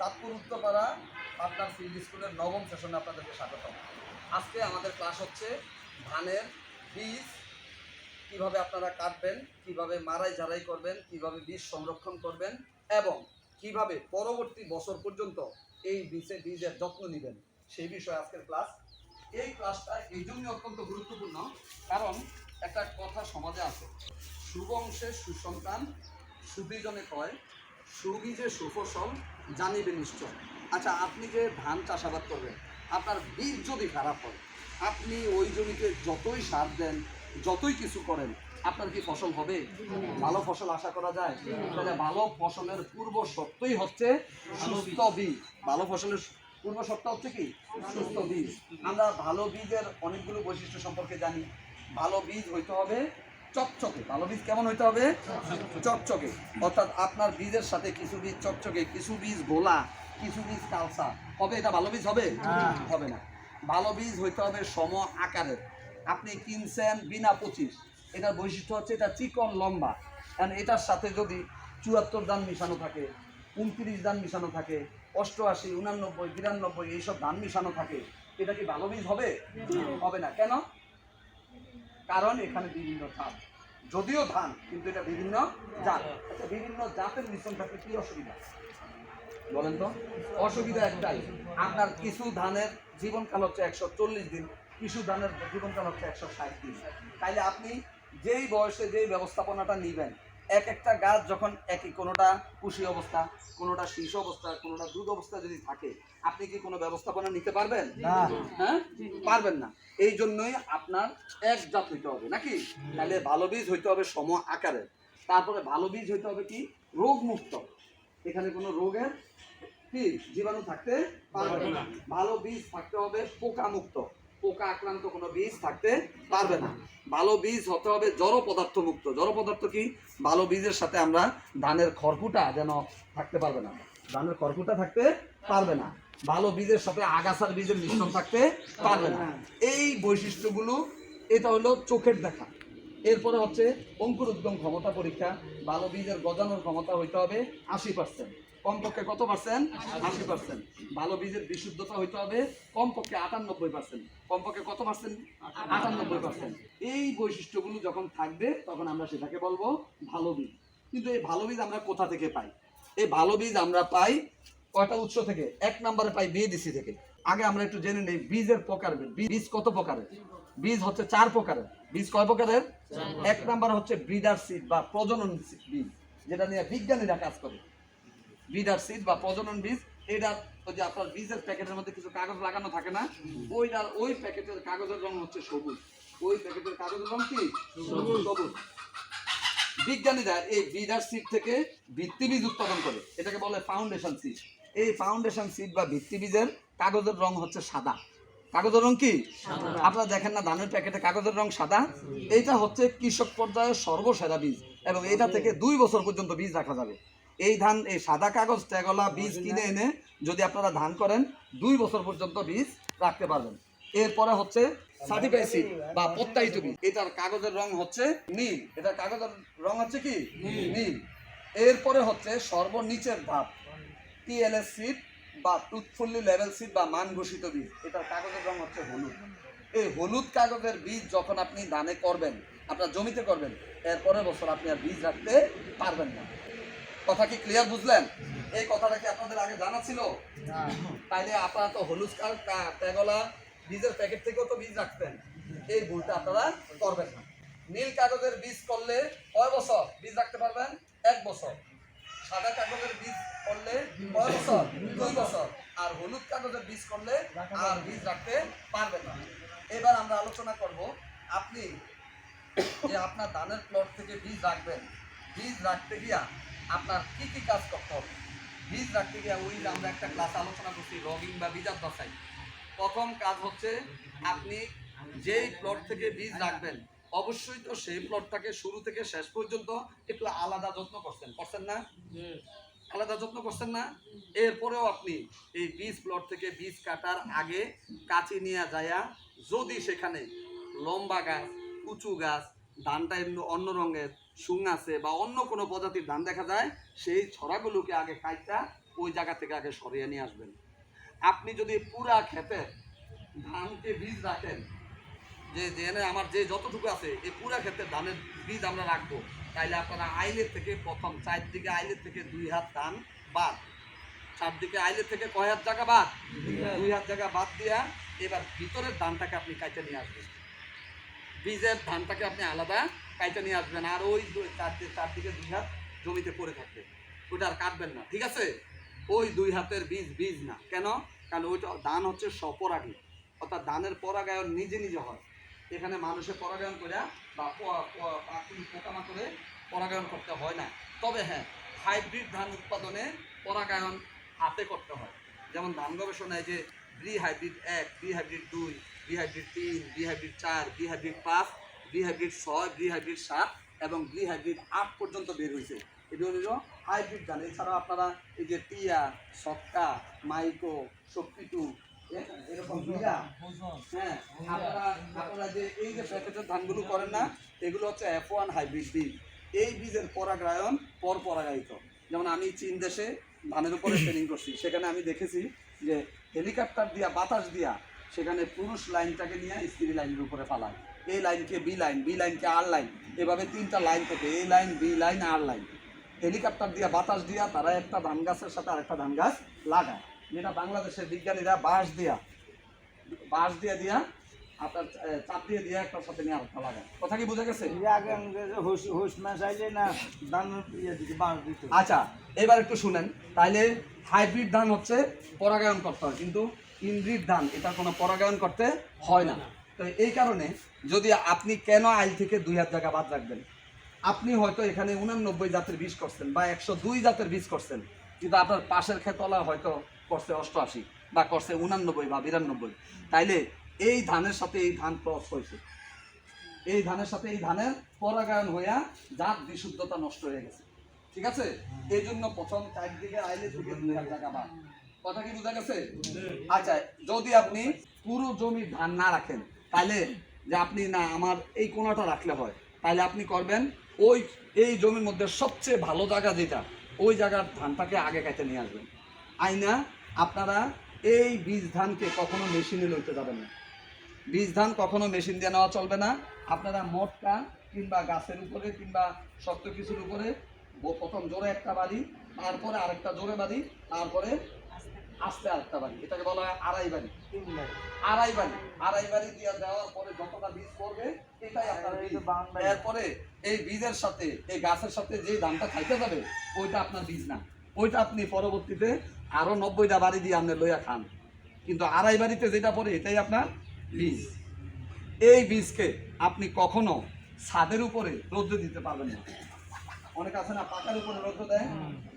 চাঁদপুর উত্তরপাড়া আপনার ফিল্ড স্কুলের নবম সেশনে আপনাদেরকে স্বাগত আজকে আমাদের ক্লাস হচ্ছে ধানের বীজ কীভাবে আপনারা কাটবেন, কীভাবে মারাই ঝাড়াই করবেন, কীভাবে বীজ সংরক্ষণ করবেন এবং কীভাবে পরবর্তী বছর পর্যন্ত এই বীজে, বীজের যত্ন নেবেন সেই বিষয়ে আজকের ক্লাস। এই ক্লাসটা এই জন্য অত্যন্ত গুরুত্বপূর্ণ, কারণ একটা কথা সমাজে আছে শুভংশের সুসন্তান সুবিজনে কয় সুবীজে সুফসল, জানিবে নিশ্চয়। আচ্ছা আপনি যে ধান চাষাবাদ করবেন, আপনার বীজ যদি খারাপ হয়, আপনি ওই জমিতে যতই সার দেন, যতই কিছু করেন, আপনার কি ফসল হবে? ভালো ফসল আশা করা যায়? তাহলে ভালো ফসলের পূর্ব সত্যই হচ্ছে সুস্থ বীজ। ভালো ফসলের পূর্ব সত্য হচ্ছে কি? সুস্থ বীজ। আমরা ভালো বীজের অনেকগুলো বৈশিষ্ট্য সম্পর্কে জানি। ভালো বীজ হইতে হবে চকচকে ভালো বীজ কেমন হইতে হবে? চকচকে। অর্থাৎ আপনার বীজের সাথে কিছু বীজ চকচকে কিছু বীজ গোলা কিছু বীজ কালসা। হবে এটা ভালো বীজ হবে? হবে না। ভালো বীজ হইতে হবে সম আকারের। আপনি কিনছেন বিনা পঁচিশ। এটার বৈশিষ্ট্য হচ্ছে এটা চিকন লম্বা। কারণ এটার সাথে যদি চুয়াত্তর দান মিশানো থাকে উনত্রিশ দান মিশানো থাকে অষ্টআশি উনানব্বই বিরানব্বই এইসব দান মিশানো থাকে এটা কি ভালো বীজ হবে? হবে না। কেন? কারণ এখানে বিভিন্ন ধান। যদিও ধান, কিন্তু এটা বিভিন্ন জাত। আচ্ছা বিভিন্ন জাতের মিশ্রণ থাকলে কি অসুবিধা? বলেন তো। অসুবিধা একটাই, আপনার কিছু ধানের জীবনকাল হচ্ছে একশো চল্লিশ দিন, কিছু ধানের জীবনকাল হচ্ছে একশো ষাট দিন। তাইলে আপনি যেই বয়সে যেই ব্যবস্থাপনাটা নেবেন এক একটা গাছ যখন একই কোনোটা কুশি অবস্থা কোনোটা শীর্ষ অবস্থা কোনোটা দুধ অবস্থা যদি থাকে আপনি কি কোনো ব্যবস্থাপনা নিতে পারবেন? হ্যাঁ? পারবেন না। এই জন্যই আপনার এক জাত হইতে হবে নাকি? তাহলে ভালো বীজ হইতে হবে সম আকারের। তারপরে ভালো বীজ হইতে হবে কি? রোগ মুক্ত এখানে কোনো রোগের কি? জীবাণু থাকতে পারবে না। ভালো বীজ থাকতে হবে পোকা মুক্ত পোকা আক্রান্ত কোনো বীজ থাকতে পারবে না। ভালো বীজ হতে হবে জড় পদার্থ মুক্ত জড় পদার্থ কি? ভালো বীজের সাথে আমরা ধানের খড়কুটা যেন থাকতে পারবে না। ধানের খড়কুটা থাকতে পারবে না। ভালো বীজের সাথে আগাছার বীজের মিশ্রণ থাকতে পারবে না। এই বৈশিষ্ট্যগুলো, এটা হলো চোখের দেখা। এরপরে হচ্ছে অঙ্কুর উদ্যম ক্ষমতা পরীক্ষা। ভালো বীজের গজানোর ক্ষমতা হইতে হবে আশি পার্সেন্ট কমপক্ষে কত পার্সেন্ট? আশি পার্সেন্ট। ভালো বীজের বিশুদ্ধতা হইতে হবে কমপক্ষে আটানব্বই পার্সেন্ট। কমপক্ষে কত পার্সেন্ট? আটানব্বই পার্সেন্ট। এই বৈশিষ্ট্যগুলো যখন থাকবে তখন আমরা সেটাকে বলব ভালো বীজ। কিন্তু এই ভালো বীজ আমরা কোথা থেকে পাই? এই ভালো বীজ আমরা পাই কয়টা উৎস থেকে? এক নম্বরে পাই বিএডিসি থেকে। আগে আমরা একটু জেনে নেই বীজের প্রকার বীজ কত প্রকারের? বীজ হচ্ছে চার প্রকারের। বীজ কয় প্রকারের? এক নাম্বার হচ্ছে ব্রিডার সিড বা প্রজনন বীজ যেটা নিয়ে বিজ্ঞানীরা কাজ করে। ব্রিডার সিড বা প্রজনন বীজ এটা ওই যে আপনার বীজের প্যাকেটের মধ্যে কিছু কাগজ লাগানো থাকে না ওইটার ওই প্যাকেটের কাগজের রং হচ্ছে সবুজ। ওই প্যাকেটের কাগজের রং কি? সবুজ। বিজ্ঞানীরা এই ব্রিডার সিড থেকে ভিত্তি বীজ উৎপাদন করে এটাকে বলে ফাউন্ডেশন সিড এই ফাউন্ডেশন সিড বা ভিত্তি বীজের কাগজের রং হচ্ছে সাদা। কাগজের রং কি? আপনারা দেখেন না ধানের প্যাকেটে কাগজের রং সাদা। এইটা হচ্ছে কৃষক পর্যায়ের সর্বসেরা বীজ এবং এটা থেকে দুই বছর পর্যন্ত বীজ রাখা যাবে। এই ধান এই সাদা কাগজ ট্যাগলা বীজ কিনে এনে যদি আপনারা ধান করেন দুই বছর পর্যন্ত বীজ রাখতে পারবেন। এরপরে হচ্ছে সার্টিফাইড সিড বা প্রত্যায়িত বীজ। এটার কাগজের রং হচ্ছে নীল। এটার কাগজের রং হচ্ছে কি? নীল। এরপরে হচ্ছে সর্বনিচের ধাপ। টিএলএস সিড বা টুথফুল্লি লেভেল সিড বা মান ঘোষিত বীজ। এটার কাগজের রং হচ্ছে হলুদ। এই হলুদ কাগজের বীজ যখন আপনি ধানে করবেন আপনার জমিতে করবেন এরপরের বছর আপনি আর বীজ রাখতে পারবেন না। কথা কি ক্লিয়ার বুঝলেন? এই কথাটা কি আপনাদের আগে জানা ছিল? তাইলে আপনারা তো হলুদ কাল ট্যাগলা বীজের প্যাকেট থেকেও তো বীজ রাখতেন। এই ভুলটা আপনারা করবেন না। নীল কাগজের বীজ করলে কয় বছর বীজ রাখতে পারবেন? এক বছর। সাদা কাগজের বীজ করলে কয় বছর? দুই বছর। আর হলুদ কাগজের বীজ করলে আর বীজ রাখতে পারবেন না। এবার আমরা আলোচনা করব আপনি যে আপনার ধানের প্লট থেকে বীজ রাখবেন। বীজ রাখতে গিয়া আপনার কি কি কাজ করতে হবে? বীজ রাখতে গিয়ে ওই আমরা একটা ক্লাস আলোচনা করছি রগিং বা বীজার দশাই প্রথম কাজ হচ্ছে আপনি যেই প্লট থেকে বীজ রাখবেন, অবশ্যই তো সেই প্লটটাকে শুরু থেকে শেষ পর্যন্ত একটু আলাদা যত্ন করছেন। করছেন না? আলাদা যত্ন করছেন না? এরপরেও আপনি এই বীজ প্লট থেকে বীজ কাটার আগে কাঁচি নিয়ে যায়া যদি সেখানে লম্বা গাছ, উঁচু গাছ ধানটা অন্য রঙের সুং আছে বা অন্য কোনো প্রজাতির ধান দেখা যায় সেই ছড়াগুলোকে আগে কাইটা ওই জায়গা থেকে আগে সরিয়ে নিয়ে আসবেন। আপনি যদি পুরা খেতে ধানকে বীজ রাখেন যে জেনে আমার যে যতটুকু আছে এই পুরা ক্ষেত্রে ধানের বীজ আমরা রাখব। তাইলে আপনারা আইলের থেকে প্রথম চারদিকে আইলের থেকে দুই হাত ধান বাদ। চারদিকে আইলের থেকে কয় হাত জায়গা বাদ? দুই হাত জায়গা বাদ দিয়া এবার ভিতরের ধানটাকে আপনি কাইটে নিয়ে আসবেন। বীজের ধানটাকে আপনি আলাদা কাইটে নিয়ে আসবেন আর ওই চারদিকে দুই হাত জমিতে পড়ে থাকবে। ওটা আর কাটবেন না, ঠিক আছে? ওই দুই হাতের বীজ বীজ না। কেন? কারণ ওইটা ধান হচ্ছে স্বপরাগী। অর্থাৎ ধানের পরাগায়ন নিজে নিজে হয়। এখানে মানুষের পরাগায়ন করে বা পোকামাকড়ে পরাগায়ন করতে হয় না। তবে হ্যাঁ হাইব্রিড ধান উৎপাদনে পরাগায়ন হাতে করতে হয়। যেমন ধান গবেষণায় যে বি হাইব্রিড এক বি হাইব্রিড দুই হাইব্রিড তিন হাইব্রিড চার হাইব্রিড পাঁচ বি হাইব্রিড ছয় হাইব্রিড সাত এবং বি হাইব্রিড আট পর্যন্ত বের হয়েছে। এগুলো হলো হাইব্রিড ধান এছাড়াও আপনারা এই যে টিয়া সক্কা মাইকো শক্তিটু এরকম হ্যাঁ আপনারা আপনারা যে এই যে প্যাকেটের ধানগুলো করেন না এগুলো হচ্ছে এফ ওয়ান হাইব্রিড বীজ। এই বীজের পরাগায়ন পর পরাগায়িত। যেমন আমি চীন দেশে ধানের উপরে ট্রেনিং করছি সেখানে আমি দেখেছি যে হেলিকপ্টার দিয়া বাতাস দিয়া সেখানে পুরুষ লাইনটাকে নিয়ে স্ত্রী লাইনের উপরে ফালায় এই লাইনকে বি লাইন বি লাইনকে আর লাইন। এভাবে তিনটা লাইন থেকে A line B line R line. Helicopter দিয়া বাতাস দিয়া তারা একটা ধান গাছের সাথে আরেকটা ধান গাছ লাগায়। যেটা বাংলাদেশের বিজ্ঞানীরা বাঁশ দিয়া বাঁশ দিয়ে দিয়া আপনার চাপ দিয়ে দিয়ে একটার সাথে নিয়ে আরেকটা লাগায়। কথা কি বুঝে গেছে? না ধান ইয়ে আচ্ছা এবার একটু শুনেন। তাইলে হাইব্রিড ধান হচ্ছে পরাগায়ন করতে হয় কিন্তু ইনব্রিড ধান এটা কোনো পরাগায়ন করতে হয় না। তো এই কারণে যদি আপনি কেন আইল থেকে দুই হাজার টাকা বাদ রাখবেন? আপনি হয়তো এখানে উনানব্বই জাতের বীজ করছেন বা একশো দুই জাতের বীজ করছেন, কিন্তু আপনার পাশের খেতলা হয়তো করছে অষ্টআশি বা করছে উনানব্বই বা বিরানব্বই। তাইলে এই ধানের সাথে এই ধান ক্রস হয়েছে। এই ধানের সাথে এই ধানের পরাগায়ন হইয়া জাত বিশুদ্ধতা নষ্ট হয়ে গেছে। ঠিক আছে? এই জন্য প্রথম চারদিকে আইলে থেকে দুই হাজার টাকা বাদ। কথা কি বোঝা গেছে? আচ্ছা যদি আপনি পুরো জমি ধান না রাখেন তাহলে যে আপনি না আমার এই কোনাটা রাখলে হয় তাহলে আপনি করবেন ওই এই জমির মধ্যে সবচেয়ে ভালো জায়গা যেটা ওই জায়গার ধানটাকে আগে কাটে নিয়ে আসবেন। আইনা আপনারা এই বীজ ধানকে কখনো মেশিনে লইতে যাবেন না। বীজ ধান কখনো মেশিন দিয়ে নেওয়া চলবে না। আপনারা মোটকা কিংবা গাছের উপরে কিংবা শক্ত কিছুর উপরে প্রথম জোরে একটা বাড়ি তারপরে আরেকটা জোরে বাড়ি তারপরে আস্তে আরেকটা বাড়ি। এটাকে বলা হয় আড়াই বাড়ি। আড়াই বাড়ি। আড়াই বাড়ি দিয়ে দেওয়ার পরে যতটা বীজ পড়বে এটাই আপনার বীজ। এরপরে এই বীজের সাথে এই গাছের সাথে যে ধানটা খাইতে যাবে ওইটা আপনার বীজ না। ওইটা আপনি পরবর্তীতে আরও নব্বইটা বাড়ি দিয়ে আপনি লইয়া খান। কিন্তু আড়াই বাড়িতে যেটা পড়ে এটাই আপনার বীজ। এই বীজকে আপনি কখনো ছাদের উপরে রোদ্রে দিতে পারবেন না। অনেক আছে না পাকার উপরে রোদ্র দেয়?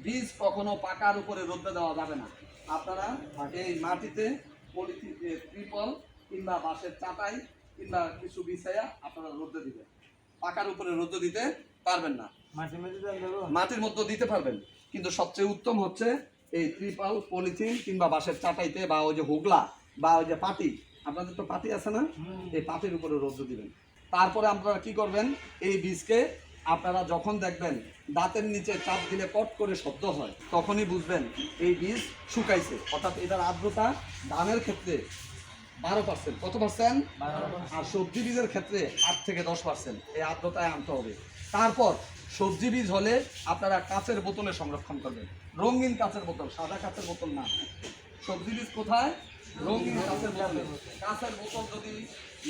বীজ কখনো পাকার উপরে রোদ্রে দেওয়া যাবে না। আপনারা এই মাটিতে পলিথিন ত্রিপল কিংবা বাঁশের চাটাই কিংবা কিছু বিছাইয়া আপনারা রোদ্রে দিবেন। পাকার উপরে রোদ্র দিতে পারবেন না। মাটির মধ্যে দিতে পারবেন। কিন্তু সবচেয়ে উত্তম হচ্ছে এই ত্রিপাল পলিথিন কিংবা বাঁশের চাটাইতে বা ওই যে হুগলা বা ওই যে পাটি আপনাদের তো পাটি আছে না? এই পাটির উপরে রৌদ্র দিবেন। তারপরে আপনারা কি করবেন? এই বীজকে আপনারা যখন দেখবেন দাঁতের নিচে চাপ দিলে পট করে শব্দ হয় তখনই বুঝবেন এই বীজ শুকাইছে। অর্থাৎ এটার আর্দ্রতা ধানের ক্ষেত্রে বারো পার্সেন্ট কত পার্সেন্ট আর সবজি বীজের ক্ষেত্রে আট থেকে দশ পার্সেন্ট এই আর্দ্রতায় আনতে হবে। তারপর সবজি বীজ হলে আপনারা কাঁচের বোতলে সংরক্ষণ করবেন। রঙিন কাঁচের বোতল সাদা কাঁচের বোতল না। সবজি বীজ কোথায়? রঙিন কাঁচের বোতলে। কাঁচের বোতল যদি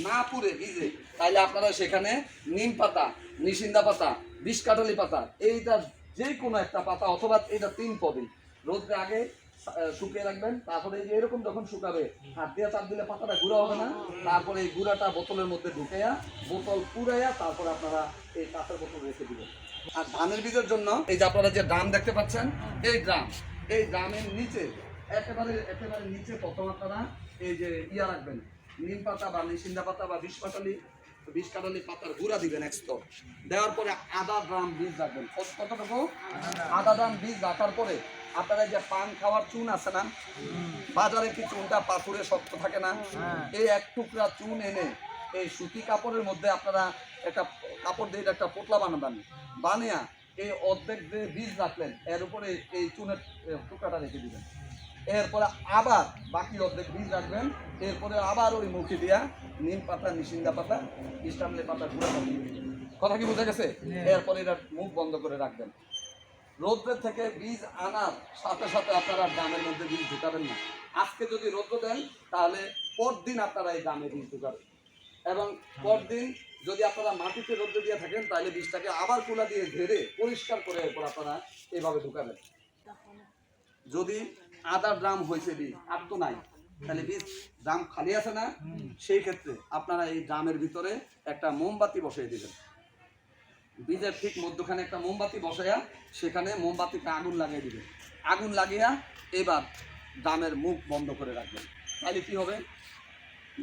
না পুড়ে ভিজে তাহলে আপনারা সেখানে নিম পাতা নিশিন্দা পাতা বিষ কাটালি পাতা এইটা যে কোনো একটা পাতা অথবা এটা তিন পদে। রোদ্রে আগে শুকিয়ে রাখবেন, তারপরে এই যে এরকম যখন শুকাবে, হাত দিয়ে চাপ দিলে পাতাটা গুঁড়া হবে না। তারপরে এই গুঁড়াটা বোতলের মধ্যে ঢুকাইয়া বোতল পুরাইয়া তারপরে আপনারা এই কাঁচের বোতল রেখে দিবেন। আর ধানের বীজের জন্য, এই যে আপনারা যে ড্রাম দেখতে পাচ্ছেন, এই ড্রাম, এই ড্রামের নিচে, একেবারে একেবারে নিচে প্রথম আপনারা এই যে ইয়া রাখবেন, নিম পাতা বা নিশিন্দা পাতা বা বিষ পাতালি বিষ কাটালি পাতার গুঁড়া দিবেন এক স্তর। দেওয়ার পরে আধা ড্রাম বীজ রাখবেন। কতটুকু আধা ড্রাম বীজ রাখার পরে আপনারা যে পান খাওয়ার চুন আছে না? বাজারে কি চুনটা পাথরে শক্ত থাকে না? এই এক টুকরা চুন এনে এই সুতি কাপড়ের মধ্যে আপনারা একটা কাপড় দিয়ে একটা পোতলা বানাবেন। বানিয়া এই অর্ধেক যে বীজ রাখলেন এর উপরে এই চুনের টুকরাটা রেখে দিবেন। এরপরে আবার বাকি অর্ধেক বীজ রাখবেন। এরপরে আবার ওই মুখে দিয়া নিম পাতা নিশিন্দা পাতা ইস্টামলে পাতা ঘুরে কথা কি বোঝা গেছে? এরপরে এটা মুখ বন্ধ করে রাখবেন। রৌদ্রের থেকে বীজ আনার সাথে সাথে আপনারা ড্রামের মধ্যে বীজ ঢুকাবেন না। আজকে যদি রৌদ্র দেন তাহলে পরদিন আপনারা এই ড্রামে বীজ ঢুকাবেন। এবং পরদিন যদি আপনারা মাটিতে রৌদ্র দিয়ে থাকেন তাহলে বীজটাকে আবার কুলা দিয়ে ধরে পরিষ্কার করে এরপর আপনারা এইভাবে ঢুকাবেন। যদি আধা ড্রাম হয়েছে বীজ আর তো নাই। তাহলে বীজ ড্রাম খালি আছে না? সেই ক্ষেত্রে আপনারা এই ড্রামের ভিতরে একটা মোমবাতি বসিয়ে দিবেন। বীজের ঠিক মধ্যখানে একটা মোমবাতি বসাইয়া সেখানে মোমবাতিতে আগুন লাগিয়ে দিবেন। আগুন লাগিয়া এবার দামের মুখ বন্ধ করে রাখবেন। তাহলে কি হবে?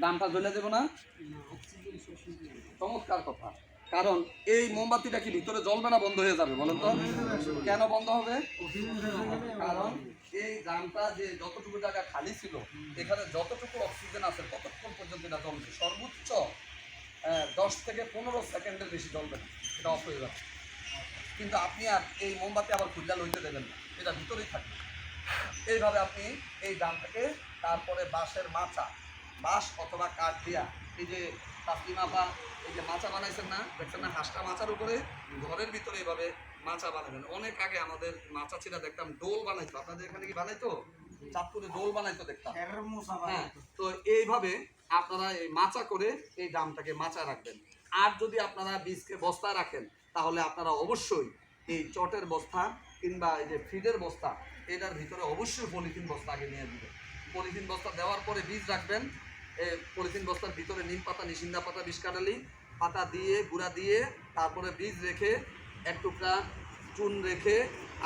দামটা জ্বলে দেবো না? চমৎকার কথা। কারণ এই মোমবাতিটা কি ভিতরে জ্বলবে না বন্ধ হয়ে যাবে বলেন তো? কেন বন্ধ হবে? কারণ এই দামটা যে যতটুকু জায়গা খালি ছিল, এখানে যতটুকু অক্সিজেন আছে ততক্ষণ পর্যন্ত এটা জ্বলবে সর্বোচ্চ দশ থেকে পনেরো সেকেন্ডের বেশি জ্বলবে না। এটা অফ হয়ে যাবে। কিন্তু আপনি আর এই মোমবাতি আবার খুললা লইতে দেবেন না। এটা ভিতরেই থাকবে। এইভাবে আপনি এই দামটাকে তারপরে বাঁশের মাচা, বাঁশ অথবা কাঠ দিয়া এই যে তাসলিমা বা এই যে মাচা বানাইছেন না দেখছেন না হাঁসটা মাচার উপরে ঘরের ভিতরে এইভাবে মাচা বানাবেন। অনেক আগে আমাদের মাচা ছিল দেখতাম ডোল বানাইতো। আপনাদের এখানে কি বানাইতো? চাঁদপুরে ডোল বানাইতো দেখতাম। হ্যাঁ তো এইভাবে আপনারা এই মাচা করে এই দামটাকে মাচা রাখবেন। আর যদি আপনারা বীজকে বস্তা রাখেন তাহলে আপনারা অবশ্যই এই চটের বস্তা কিংবা এই যে ফিডের বস্তা এটার ভিতরে অবশ্যই পলিথিন বস্তা আগে নিয়ে দিবেন পলিথিন বস্তা দেওয়ার পরে বীজ রাখবেন পলিথিন বস্তার ভিতরে নিম পাতা নিশিন্দা পাতা বিষ কাটালি পাতা দিয়ে গুঁড়া দিয়ে তারপরে বীজ রেখে এক টুকরা চুন রেখে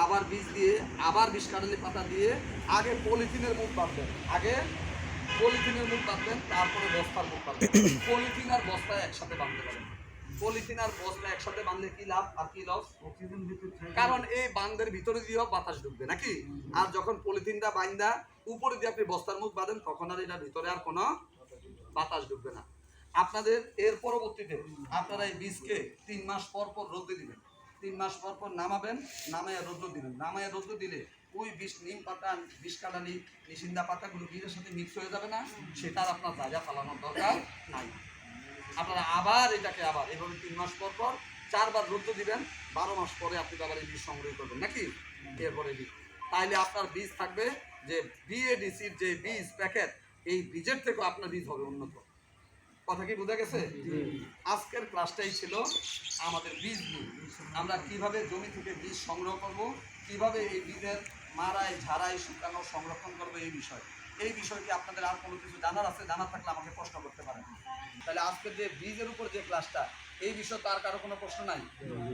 আবার বীজ দিয়ে আবার বিষ কাটালি পাতা দিয়ে আগে পলিথিনের মুখ বাঁধবেন। আগে পলিথিনের মুখ বাঁধবেন তারপরে বস্তার মুখ বাঁধবেন। পলিথিন আর বস্তা একসাথে বাঁধতে পারেন। পলিথিন আর বস্তা একসাথে বাঁধলে কি লাভ আর কি লস? কারণ এই বান্ধের ভিতরে দিয়েও বাতাস ঢুকবে নাকি? আর যখন পলিথিনটা বাইন্দা উপরে দিয়ে আপনি বস্তার মুখ বাঁধেন তখন আর এটার ভিতরে আর কোনো বাতাস ঢুকবে না। আপনাদের এর পরবর্তীতে আপনারা এই বীজকে তিন মাস পর পর রোদে দিবেন। তিন মাস পর পর নামাবেন, নামাইয়া রোদ্র দিবেন। নামাইয়া রোদ্র দিলে ওই বিষ নিম পাতা, বিষ কাটালি নিশিন্দা পাতাগুলো বীজের সাথে মিক্স হয়ে যাবে না সেটার আপনার জায়গা ফালানোর দরকার নাই। আপনারা আবার এটাকে আবার এভাবে তিন মাস পর পর চারবার রোদ্র দিবেন, বারো মাস পরে আপনি আবার এই বীজ সংগ্রহ করবেন, নাকি? এরপরে বীজ তাইলে আপনার বীজ থাকবে যে বিএডিসির যে বীজ প্যাকেট এই বীজের থেকেও আপনার বীজ হবে উন্নত। কথা কি বোঝা গেছে? আজকের ক্লাসটাই ছিল আমাদের বীজ নিয়ে। আমরা কীভাবে জমি থেকে বীজ সংগ্রহ করব কীভাবে এই বীজের মারাই ঝাড়াই শুকানো সংরক্ষণ করব এই বিষয়। এই বিষয়টি আপনাদের আর কোনো কিছু জানার আছে? জানার থাকলে আমাকে প্রশ্ন করতে পারেন। তাহলে আজকের যে বীজের উপর যে ক্লাসটা এই বিষয়ে তো আর কারও কোনো প্রশ্ন নাই।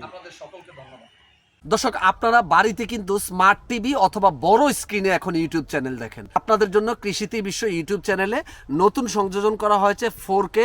আপনাদের সকলকে ধন্যবাদ। দর্শক, আপনারা বাড়িতে কিন্তু স্মার্ট টিভি অথবা বড় স্ক্রিনে এখন ইউটিউব চ্যানেল দেখেন। আপনাদের জন্য কৃষিতে বিশ্ব ইউটিউব চ্যানেলে নতুন সংযোজন করা হয়েছে ফোর কে